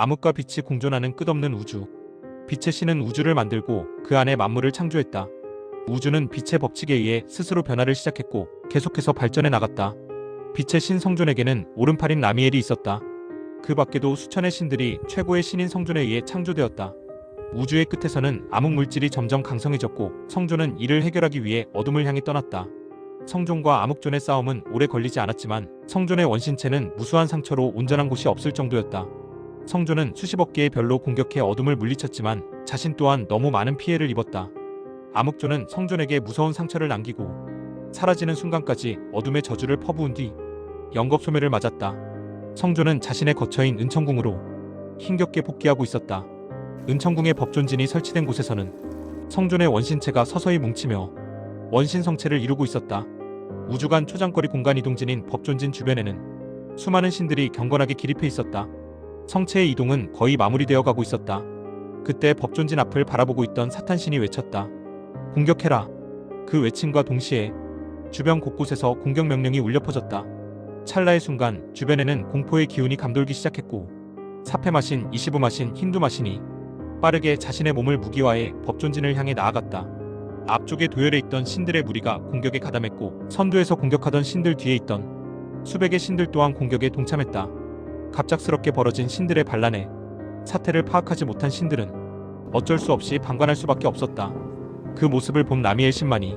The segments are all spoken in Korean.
암흑과 빛이 공존하는 끝없는 우주. 빛의 신은 우주를 만들고 그 안에 만물을 창조했다. 우주는 빛의 법칙에 의해 스스로 변화를 시작했고 계속해서 발전해 나갔다. 빛의 신 성존에게는 오른팔인 라미엘이 있었다. 그 밖에도 수천의 신들이 최고의 신인 성존에 의해 창조되었다. 우주의 끝에서는 암흑 물질이 점점 강성해졌고 성존은 이를 해결하기 위해 어둠을 향해 떠났다. 성존과 암흑존의 싸움은 오래 걸리지 않았지만 성존의 원신체는 무수한 상처로 온전한 곳이 없을 정도였다. 성존은 수십억 개의 별로 공격해 어둠을 물리쳤지만 자신 또한 너무 많은 피해를 입었다. 암흑존은 성존에게 무서운 상처를 남기고 사라지는 순간까지 어둠의 저주를 퍼부은 뒤 영겁 소멸을 맞았다. 성존은 자신의 거처인 은천궁으로 힘겹게 복귀하고 있었다. 은천궁의 법존진이 설치된 곳에서는 성존의 원신체가 서서히 뭉치며 원신 성체를 이루고 있었다. 우주간 초장거리 공간 이동진인 법존진 주변에는 수많은 신들이 경건하게 기립해 있었다. 성체의 이동은 거의 마무리되어 가고 있었다. 그때 법존진 앞을 바라보고 있던 사탄신이 외쳤다. 공격해라. 그 외침과 동시에 주변 곳곳에서 공격 명령이 울려 퍼졌다. 찰나의 순간 주변에는 공포의 기운이 감돌기 시작했고 사페 마신 이시부 마신 힌두 마신이 빠르게 자신의 몸을 무기화해 법존진을 향해 나아갔다. 앞쪽에 도열해 있던 신들의 무리가 공격에 가담했고 선두에서 공격하던 신들 뒤에 있던 수백의 신들 또한 공격에 동참했다. 갑작스럽게 벌어진 신들의 반란에 사태를 파악하지 못한 신들은 어쩔 수 없이 방관할 수밖에 없었다. 그 모습을 본 라미엘 신만이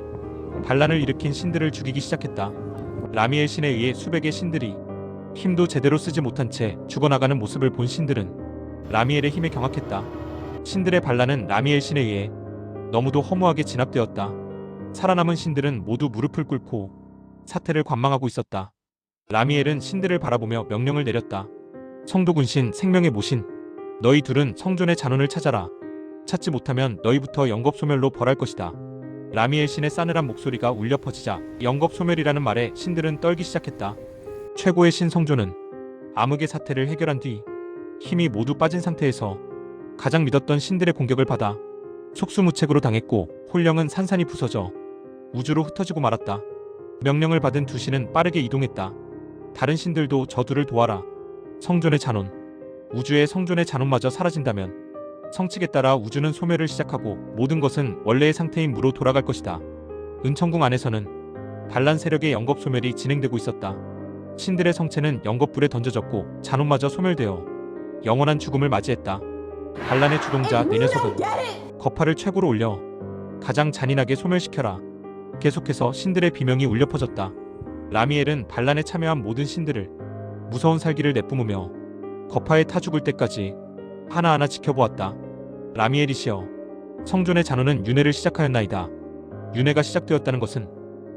반란을 일으킨 신들을 죽이기 시작했다. 라미엘 신에 의해 수백의 신들이 힘도 제대로 쓰지 못한 채 죽어나가는 모습을 본 신들은 라미엘의 힘에 경악했다. 신들의 반란은 라미엘 신에 의해 너무도 허무하게 진압되었다. 살아남은 신들은 모두 무릎을 꿇고 사태를 관망하고 있었다. 라미엘은 신들을 바라보며 명령을 내렸다. 성도군신 생명의 모신 너희 둘은 성존의 잔원을 찾아라. 찾지 못하면 너희부터 영겁소멸로 벌할 것이다. 라미엘 신의 싸늘한 목소리가 울려 퍼지자 영겁소멸이라는 말에 신들은 떨기 시작했다. 최고의 신 성조는 암흑의 사태를 해결한 뒤 힘이 모두 빠진 상태에서 가장 믿었던 신들의 공격을 받아 속수무책으로 당했고 홀령은 산산이 부서져 우주로 흩어지고 말았다. 명령을 받은 두 신은 빠르게 이동했다. 다른 신들도 저들을 도와라. 성존의 잔원. 우주의 성존의 잔원마저 사라진다면 성칙에 따라 우주는 소멸을 시작하고 모든 것은 원래의 상태인 무로 돌아갈 것이다. 은천궁 안에서는 반란 세력의 영겁 소멸이 진행되고 있었다. 신들의 성체는 영겁불에 던져졌고 잔원마저 소멸되어 영원한 죽음을 맞이했다. 반란의 주동자 내 녀석은 거파를 최고로 올려 가장 잔인하게 소멸시켜라. 계속해서 신들의 비명이 울려 퍼졌다. 라미엘은 반란에 참여한 모든 신들을 무서운 살기를 내뿜으며 거파에 타 죽을 때까지 하나하나 지켜보았다. 라미엘이시여, 성존의 잔원은 윤회를 시작하였나이다. 윤회가 시작되었다는 것은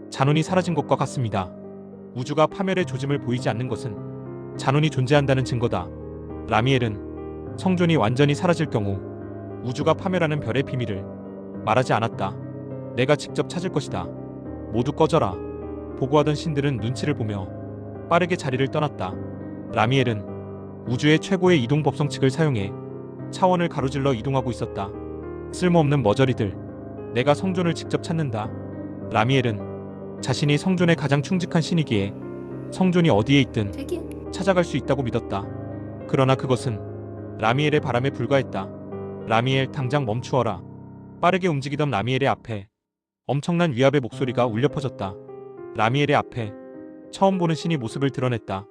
잔원이 사라진 것과 같습니다. 우주가 파멸의 조짐을 보이지 않는 것은 잔원이 존재한다는 증거다. 라미엘은 성존이 완전히 사라질 경우 우주가 파멸하는 별의 비밀을 말하지 않았다. 내가 직접 찾을 것이다. 모두 꺼져라. 보고하던 신들은 눈치를 보며 빠르게 자리를 떠났다. 라미엘은 우주의 최고의 이동 법성칙을 사용해 차원을 가로질러 이동하고 있었다. 쓸모없는 머저리들. 내가 성존을 직접 찾는다. 라미엘은 자신이 성존의 가장 충직한 신이기에 성존이 어디에 있든 찾아갈 수 있다고 믿었다. 그러나 그것은 라미엘의 바람에 불과했다. 라미엘 당장 멈추어라. 빠르게 움직이던 라미엘의 앞에 엄청난 위압의 목소리가 울려 퍼졌다. 라미엘의 앞에 처음 보는 신이 모습을 드러냈다.